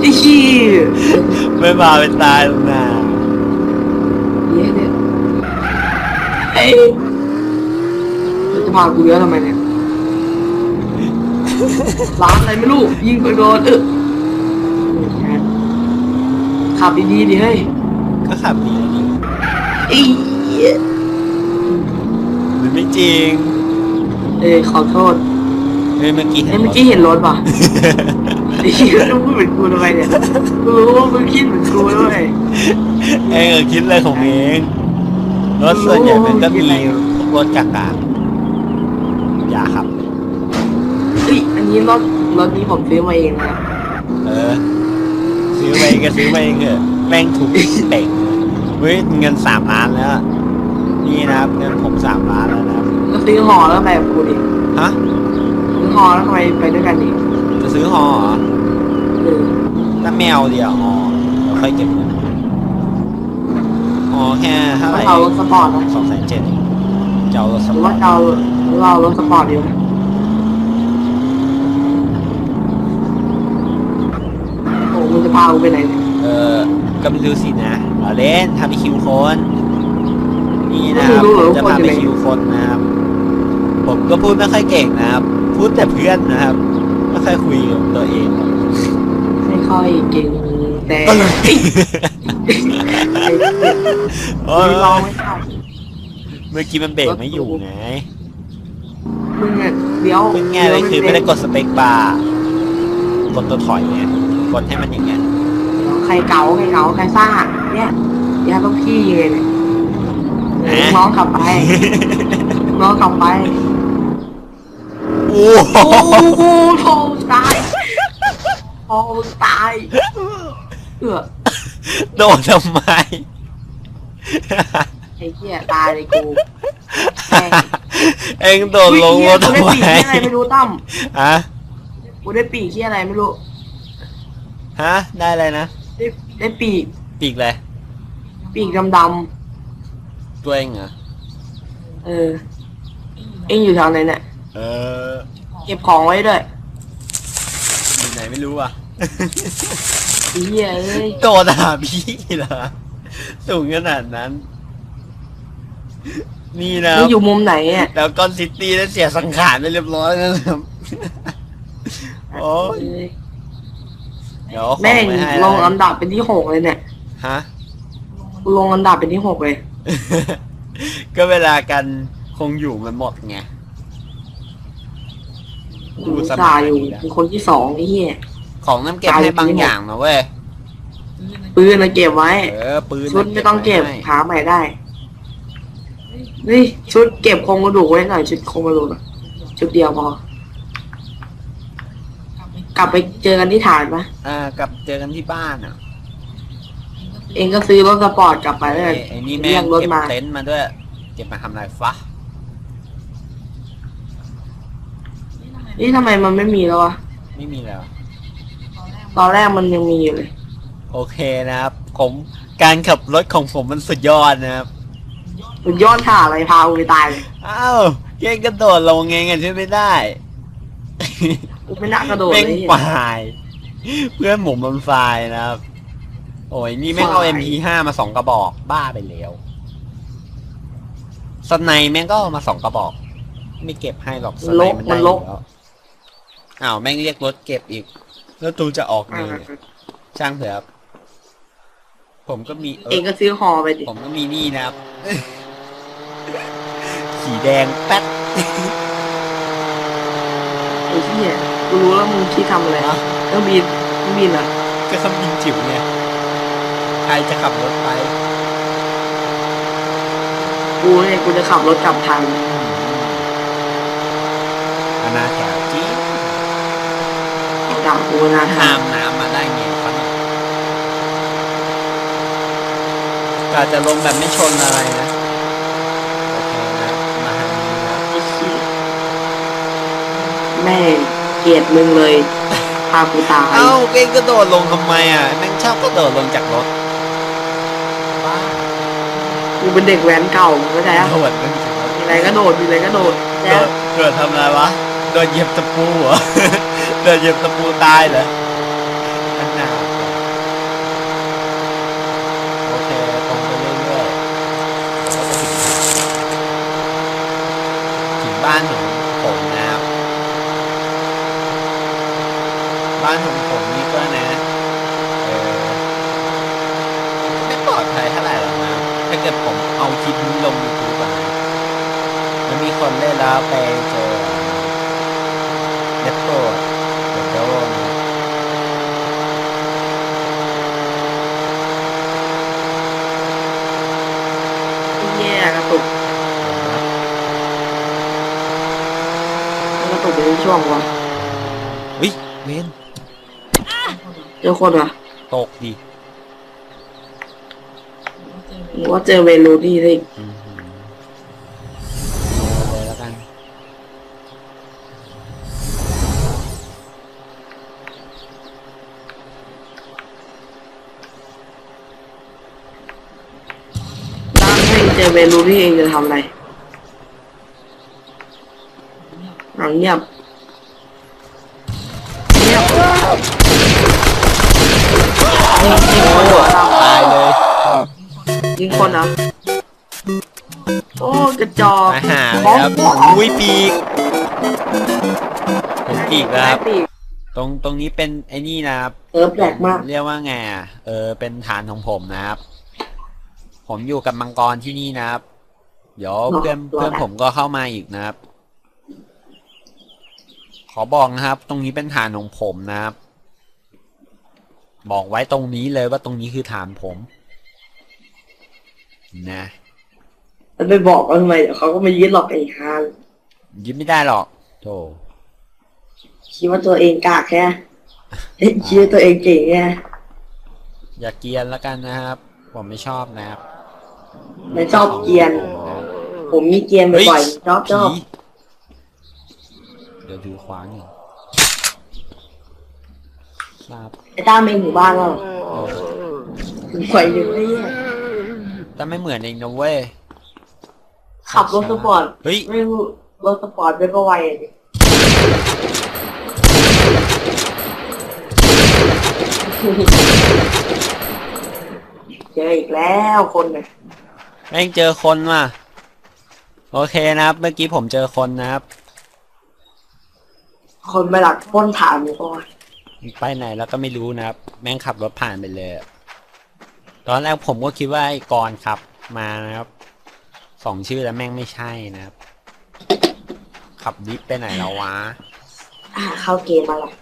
ไอ้ขี้ไม่มาเป็นตายหรอกนะเหี้ยเนี่ยไอ้แล้วจะพากูเยอะทำไมเนี่ยร้านอะไรไม่รู้ยิงไปโดนเออขับดีๆดิเฮ้ยก็ขับดีนะนี่ไอ้เหี้ยมันไม่จริง เอ้ยขอโทษเฮ้ยเมื่อกี้ไอ้ยเมื่อกี้เห็นรถป่ะ ไอ้เหี้ยต้องพูดเหมือนกูทำไมเนี่ยกูรู้ว่ามึงคิดเหมือนกูด้วยเองเออคิดเลยของเองรถส่วนใหญ่มันก็มีพวกรถกากาอย่าขับ เฮ้ยอันนี้รถรถนี้ผมซื้อมาเองนะเออ ซื้อไปก็ซื้อไปเองเถอะแม่งถูกเป่งเลยเฮ้ยเงินสามล้านแล้ว นี่นะครับเงินผมสามล้านแล้วนะครับ ก็ซื้อห่อแล้วไปกับกูดิฮะซื้อห่อแล้วทำไมไปด้วยกันดิจะ ซื้อฮอเหรอเออถ้าแมวเดียวฮอเดี๋ยวค่อยเก็บเงินฮอแค่เท่าไหร่เรารถสปอร์ตนะสองแสนเจ็ดจะเอารถสหรือปอว่าร์ตเราหรือว่าเรารถสปอร์ตดีไหมโอ้มึงจะพากูไปไหนเนี่ยเออก็ไม่รู้สินะเราเล่นทำไปคิวคนนี่นะครับผมจะพาไปคิวคนนะครับ ผมก็พูดไม่ค่อยเก่งนะครับ พูดแต่เพื่อนนะครับ ไม่ค่อยคุยกับตัวเองไม่ค่อยเก่งแต่ก็เลยไอ้โอ้ยลองไม่ได้เมื่อกี้มันเบรกไม่อยู่ไงมึงเนี่ยเดี๋ยวเป็นไงเลยคือไม่ได้กดสเปคบาร์กดตัวถอยไงกดให้มันอย่างเงี้ยใครเก๋าใครเก๋าใครซ่าเนี่ยยาต้องพี่เลยเนี่ยเออน้องขับไปน้องขับไป โอ้โอ้โหโทงตายโทงตายเออโดนทำไม ไอ้เหี้ยตายเลยกูแม่งเอ็งโดนลงรถทำได้ไมปีกที่อะไรไม่รู้ตั้มฮะกูได้ปีกที่อะไรไม่รู้ ฮะ ได้อะไรนะ ได้ได้ปีกปีกเลยปีกดำตัวเองเหรอ ๆเออ เอ็งอยู่แถวไหนเนี่ย เออเก็บของไว้ด้วยอยู่ไหนไม่รู้อะ ไอ้เหี้ยเอ้ยโดนหาพี่เหรอสูงขนาดนั้น นี่นะคมึรังบอยู่มุมไหนอะแล้วก้อนซิตี้ได้เสียสังขารไปเรียบร้อยแล้วนะครับ โอ้ยเอ้ยเดี๋ยวเอาของแม่งไปให้ลแล้วงอันดับเป็นที่หกเลยเนี่ยฮะ กูลงอันดับเป็นที่หกเลย ก็เวลากันคงอยู่มันหมดไง กูอุตสาห์อยู่เป็นคนที่สองไอ้เหี้ยของน้ำเก็บให้บางอย่างนะเว้ยปืนนะเก็บไว้ เออปืนชุดไม่ต้องเก็บให้หาใหม่ได้ นี่ชุดเก็บโครงกระดูกไว้หน่อยชุดโครงกระดูกอะชุดเดียวพอ กลับไปเจอกันที่ฐานปะอ่ากลับเจอกันที่บ้านอะ เองก็ซื้อรถสปอร์ตกลับไปเลยไอ้ไอ้นี่แม่เรียงกรถเก็บมาเต็นท์มาด้วย เก็บมาทำอะไรฟะ นี่ทำไมมันไม่มีแล้ววะ ไม่มีแล้ว ตอนแรกมันยังมีอยู่เลย โอเคนะครับ ผมการขับรถของผมมันสุดยอดนะครับ มันย้อนถ่าอะไรพากูไปตายเลยอ้าวเก่งกระโดดลงเองกันช่วยไม่ได้กูไม่น่ากระโดดเลเม่ยงปาย เพื่อนผมมันไฟล์นะครับ โอ้ยนี่แม่งเอา ฝ่าย MP5 มาสองกระบอก บ้าไปแล้วสไนแม่งก็เอามาสองกระบอก ไม่เก็บให้หรอกสไนมันได้อยู่แล้ว อ้าวแม่งเรียกรถเก็บอีก แล้วตูจะออกอ่านี่ช่างเถอะครับ ผมก็มีเอเองอก็ซื้อฮอไปดิ ผมก็มีนี่นะครับ สีแดงแป๊ดไอ้เหี้ยกูรู้แล้วมึงคิดทำอะไรอะเครื่องบินเครื่องบินเหรอะก็เครื่องบินจิ๋วเนี่ยใครจะขับรถไป กูเนี่ยกูจะขับรถกลับทันอาณาแถวจี ดกลับกูนะทัข้านมน้ำมาได้ไงฟันกาจะลงแบบไม่ชนอะไรนะโอเคนะมาทางนี้นะแม่งเกลียดมึงเลยพากูตายเอ้าเก่งกระโดดลงทำไมอะแม่งชอบกระโดดลงจากรถบ้ากูเป็นเด็กแว้นเก่ามึงเข้าใจปะโดดลงจากรถมีอะไรก็โดดมีอะไรก็โดดโดแล้วดโดดทำอะไรวะโดดเหยียบตะปูเหรอ โดดเหยียบตะปูตายเหรอข้างหน้าโอเคตรงไปเรื่อยๆถึงบ้านของผมนะครับ บ้านของผมนี่ก็นะเออไม่ปลอดภัยเท่าไหร่หรอกนะถ้าเกิดผมเอาคลิปนี้ลงยูทูบอะนะมันมีคนเล่นแล้วไปเจอเน็ตโปรดเดโดนะ แย่กระตุกกระ ตุกเป็นช่วงวะเฮ้ยเวนเจอคนวะตกดิหรือว่าเจอเวลูนี่สิอือหือเอาเลยแล้วกันด้านให้เจอเวลูนี่เองจะทำอะไร หลังเงียบเงียบยิงยิงคนเหรอตายเลยยิงคนเหรอโอ้กระจอกมาหาเลยครับอุ้ยปีกเห็นปีกแล้วครับ ปีก ตรงตรงนี้เป็นไอ้นี่นะครับเออแปลกมาก เรียกว่าไงอะเออ เป็นฐานของผมนะครับ ผมอยู่กับมังกรที่นี่นะครับ เดี๋ยวเพื่อนเพื่อนผมก็เข้ามาอีกนะครับ ขอบอกนะครับ ตรงนี้เป็นฐานของผมนะครับ บอกไว้ตรงนี้เลยว่าตรงนี้คือฐานผม นะมันไปบอกเขาทำไมเดี๋ยวเขาก็มายึดหลอกไอ้ฮานยึดไม่ได้หรอกโธ่คิดว่าตัวเองกากแค่เอ๊ะคิดว่าตัวเองเก่งแค่อย่าเกรียนแล้วกันนะครับ ผมไม่ชอบนะครับไม่ชอบเกรียน ผมมีเกรียนบ่อยๆชอบชอบผี เดี๋ยวดูขวาหนึ่งทราบไอ้ต้าไม่หมู่บ้านแล้วเออถึงไข่เยอะไอ้เหี้ยแต่ไม่เหมือนเองนะเว้ย ขับรถสปอร์ตเฮ้ย ไม่รู้รถสปอร์ตไม่ก็ไวอะดิเจออีกแล้วคนเนี่ยแม่งเจอคนว่ะ โอเคนะครับ เมื่อกี้ผมเจอคนนะครับ คนมาหลักปล้นถามก่อนไปไหนแล้วก็ไม่รู้นะครับ แม่งขับรถผ่านไปเลยอะตอนแรกผมก็คิดว่าไอ้กรณ์ขับมานะครับสองชื่อแล้วแม่งไม่ใช่นะครับ ขับดิฟไปไหนแล้ววะ อะเข้าเกมมาแล้ว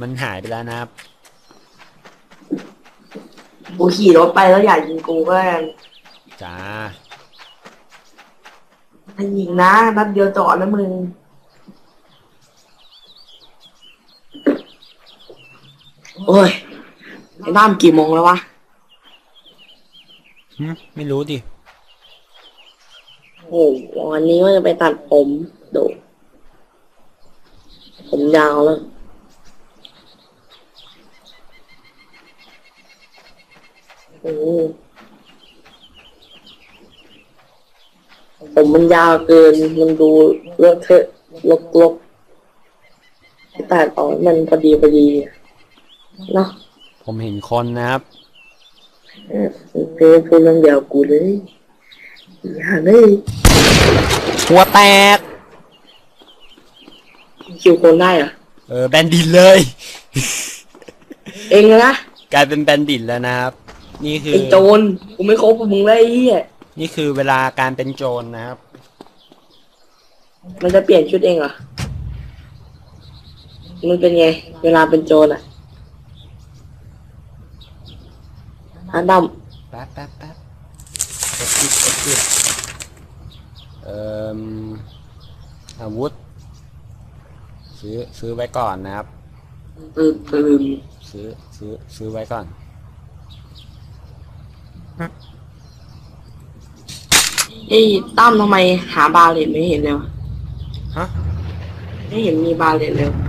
มันหายไปแล้วนะครับ กูขี่รถไปแล้วอยากยิงกูก็ จ้า ให้ยิงนะนัดเดียวจอดนะมึงโอ้ยไอ้บ้ามกี่โมงแล้ววะหึไม่รู้ดิ โอ้โหวันนี้ว่าจะไปตัดผมดูผมยาวแล้ว โอ้โห ผมมันยาวเกิน มันดูเลอะเทอะลกลกๆไปตัดออกให้มันพอดีพอดีเนาะผมเห็นคนนะครับเออเพลงพูดเรื่องเดียวกูเลยอย่าเลยหัวแตกคิวคนได้เหรอเออแบนดิตเลย เองนะกลายเป็นแบนดิตแล้วนะครับ นี่คือไอ้โจรกูไม่คบกับมึงเลยไอ้เหี้ย นี่คือเวลาการเป็นโจรนะครับ มันจะเปลี่ยนชุดเองเหรอ มันเป็นไง เวลาเป็นโจรอะอาดัมแป๊บแป๊บแป๊บกดผิดกดผิดเอ่ออาวุธ ซื้อซื้อไว้ก่อนนะครับตื่นตื่นซื้อซื้อซื้อไว้ก่อน ไอ้ตั้มทำไมหาบาเลตไม่เห็นเลยวะฮะ ไม่เห็นมีบาเลตเลยตั้ม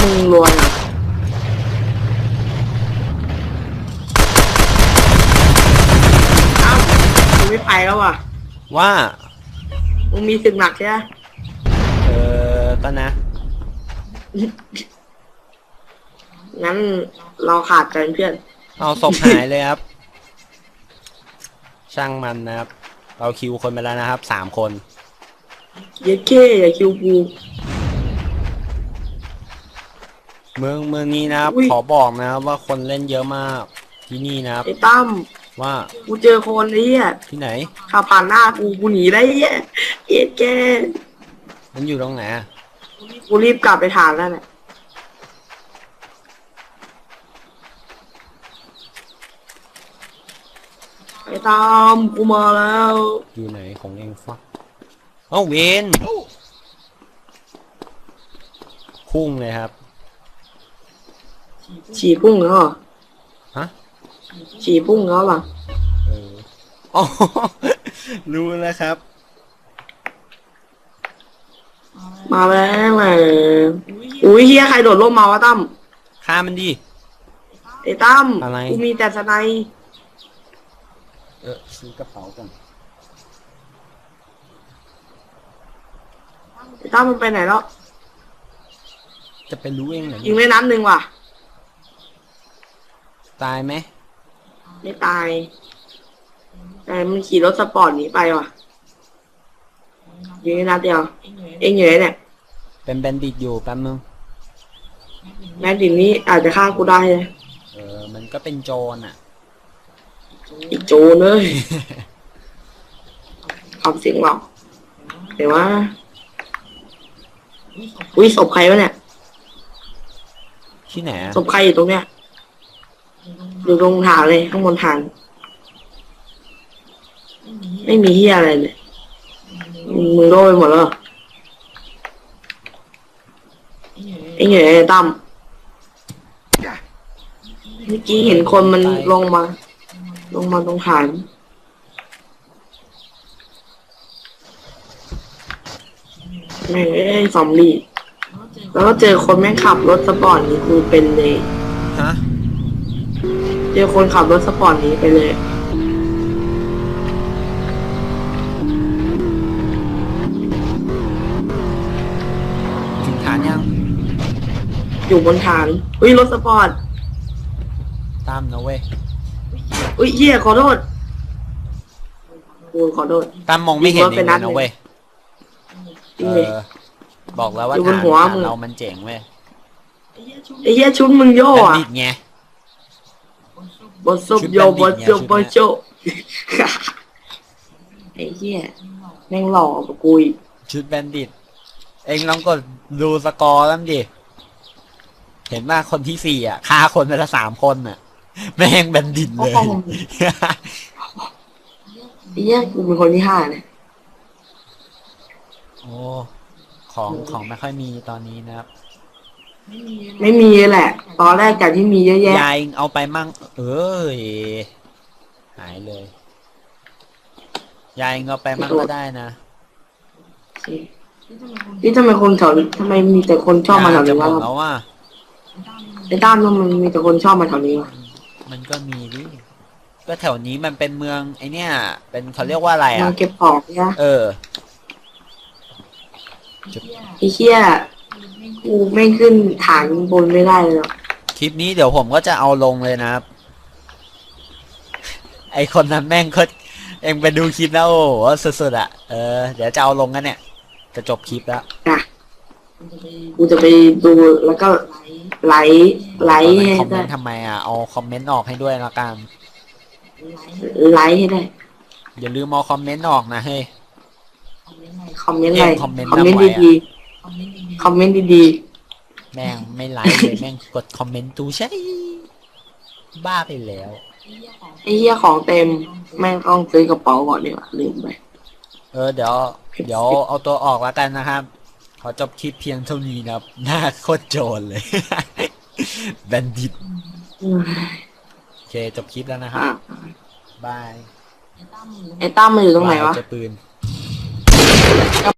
มึงรวยเหรอตั้มมึงไม่ไปแล้วว่ะว่า มึงมีศึกหนักใช่ไหมเออก็นะ งั้นเราขาดกันเพื่อน เอาศพหายเลยครับ ช่างมันนะครับ เราคิวคนไปแล้วนะครับสามคน เย็ดเค้อย่าคิวกู เมืองเมืองนี้นะครับ อุ๊ย ขอบอกนะครับว่าคนเล่นเยอะมากที่นี่นะครับ ไอ้ตั้มว่ากูเจอคนไอ้เหี้ยที่ไหน ขับผ่านหน้ากูกูหนีได้ไอ้เหี้ยเย็ดแกมันอยู่ตรงไหนอะกูรีบกลับไปถามแล้วแหละไอ้ตั้มกูมาแล้วอยู่ไหนของเองฟักเอ้าเวนพุ่งเลยครับ ฉี่พุ่งแล้วเหรอฮะฉี่พุ่งแล้วเหรอเอออ๋อ รู้แล้วครับ มาแล้วเลยอุ้ยเฮียใครโดดร่มมาวะตั้มฆ่ามันดิ ไอ้ตั้มอะไร กูมีแต่สไนด์เออซื้อกระเป๋าก่อนไอ้ตั้มมันไปไหนแล้วจะไปรู้เองเหรอยิงได้นัดหนึ่งว่ะ ตายไหมไม่ตายแต่มันขี่รถสปอร์ตหนีไปว่ะยิงได้นัดเดียว เองอยู่ไหนเนี่ยเป็นแบนดิตอยู่แป๊บนึงแม็กดินนี้อาจจะฆ่ากูได้เลยเออ มันก็เป็นโจรอะ อีกโจรเลยขับเสียงหรอกเดี๋ยวว่าอุ้ยศพใครวะเนี่ยที่ไหนอะศพใครอยู่ตรงเนี้ย อยู่ตรงฐานเลยข้างบนฐาน ไม่มีเฮียอะไรเลยมึงมึงโดนไปหมดแล้วไอ้เหนื่อยตั้มเมื่อกี้เห็นคนมันลงมา ลงมาตรงฐานแม่งเอ้ซอมบี้แล้วก็เจอคนแม่งขับรถสปอร์ตนี่คือเป็นเลยฮะ เจอคนขับรถสปอร์ตหนี้ไปเลยถึงฐานยัง อยู่บนฐานอุ้ยรถสปอร์ตตามนะเว้ย อุ้ยเหี้ยขอโทษโอ้ยขอโทษ ตามมองไม่เห็นยิงรถเอไปงนัเลดยนะเว้ย จริงเอเลยอ บอกแล้วว่าอยู่บนฐานหัวฐานมึง เรามันเจ๋งเว้ยไอ้เหี้ยชุดมึงโย่แบนอะดิตไง บอสซุบโยชุบอดสแบนดิตไงโยชุดบอสเนี้โจไอ้เหี้ยแม่งหล่อกว่ากูอีกชุดแบนดิต เองลองกดดูสกอร์แล้วดิ เห็นว่าคนที่สี่อะฆ่าคนไปละสามคนอะ แม่งแบนดิตเลย ไอ้เหี้ยกูเป็นคนที่ห้าเนี่ยโอ้ของของไม่ค่อยมีตอนนี้นะครับ ไม่มีแหละ ตอนแรกจากที่มีเยอะแยะยายเอาไปมั่ง เอ้ยหายเลย ยายเอาไปมั่งก็ได้นะนี่ทำไมคนแถวนี้ทำไมมีแต่คนชอบมาแถวนี้จะหมวะดแล้วว่าไอ้ด้านนั้นมันมีแต่คนชอบมาแถวนี้วะมันก็มีดิก็แถวนี้มันเป็นเมืองไอเนี้ยเป็นเขาเรียกว่าอะไรมาอะเก็บของเนี่ยเออไอ้เหี้ยกูไม่ขึ้นฐานบนไม่ได้เลยหรอกค ลิปนี้เดี๋ยวผมก็จะเอาลงเลยนะครับ ไอคนนั้นแม่งก็เองไปดูคลิปแล้วโอ้โหสุดๆอะเออเดี๋ยวจะเอาลงกันเนี่ย จะจบคลิปแล้วนะกูจะไปดูแล้วก็ไลค์ไลค์ให้คอมเมได้นต์ทำไมอะเอาคอมเมนต์ออกให้ด้วยละกันไลค์ให้ได้ อย่าลืมเอาคอมเมนต์ออกนะเฮ้ยคอมเมนต์อะไรเอ็มคอมเมนต์คอมเมนต์นำไว้อะดีๆคอมเมนต์ดี แม่งไม่ไลค์เลยแม่งกดคอมเมนต์ตูใช่ บ้าไปแล้วๆไอ้เหี้ยของเต็ม แม่งต้องซื้อกระเป๋าก่อนดีกว่าลืมไป เออเดี๋ยว เดี๋ยวเอาตัวออกแล้วกันนะครับ ขอจบคลิปเพียงเท่านี้นะครับ หน้าโคตรโจรเลย แบนดิตโอเคจบคลิปแล้วนะครับอะบายไอ้ตั้มมันอยู่ตรงไหนวะ เจอปืน